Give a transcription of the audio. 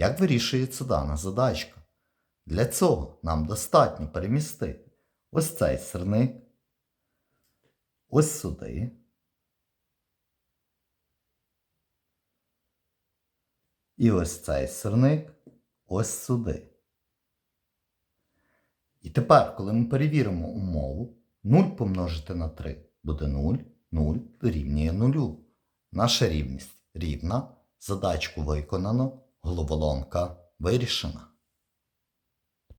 Як вирішується дана задачка? Для цього нам достатньо перемістити ось цей сирник, ось сюди. І ось цей сирник ось сюди. І тепер, коли ми перевіримо умову, 0 помножити на 3 буде 0, 0 дорівнює 0. Наша рівність рівна, задачку виконано, головоломка вирішена.